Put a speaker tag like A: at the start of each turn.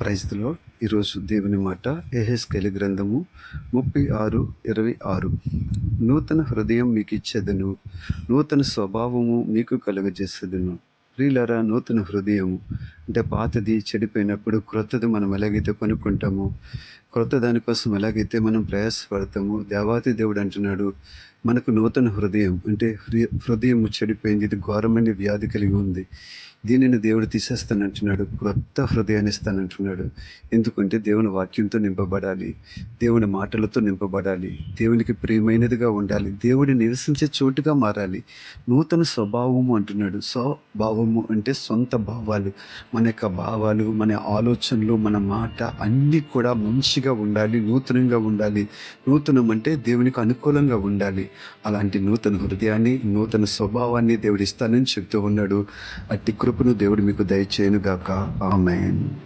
A: ప్రైజ్లో ఈరోజు దేవుని మాట ఎహెస్కెలి గ్రంథము ముప్పై ఆరు ఇరవై ఆరు. నూతన హృదయం మీకు ఇచ్చేదను నూతన స్వభావము మీకు కలుగజేసేదను. ప్రియులరా నూతన హృదయం అంటే పాతది చెడిపోయినప్పుడు క్రొత్తది మనం ఎలాగైతే కొనుక్కుంటామో క్రొత్త దానికోసం ఎలాగైతే మనం ప్రయాసపడతామో దేవాతి దేవుడు అంటున్నాడు మనకు నూతన హృదయం అంటే హృదయం చెడిపోయింది ఇది ఘోరమైన వ్యాధి కలిగి ఉంది. దీనిని దేవుడు తీసేస్తానంటున్నాడు. కొత్త హృదయాన్ని ఇస్తానంటున్నాడు. ఎందుకంటే దేవుని వాక్యంతో నింపబడాలి. దేవుని మాటలతో నింపబడాలి. దేవునికి ప్రియమైనదిగా ఉండాలి. దేవుడి నివసించే చోటుగా మారాలి. నూతన స్వభావము అంటున్నాడు. స్వభావము అంటే సొంత భావాలు. మన యొక్క భావాలు మన ఆలోచనలు మన మాట అన్నీ కూడా మంచిగా ఉండాలి నూతనంగా ఉండాలి. నూతనం అంటే దేవునికి అనుకూలంగా ఉండాలి. అలాంటి నూతన హృదయాన్ని నూతన స్వభావాన్ని దేవుడు ఇస్తానని చెప్తూ ఉన్నాడు. అట్టి కృపను దేవుడు మీకు దయచేయను గాక ఆమెన్.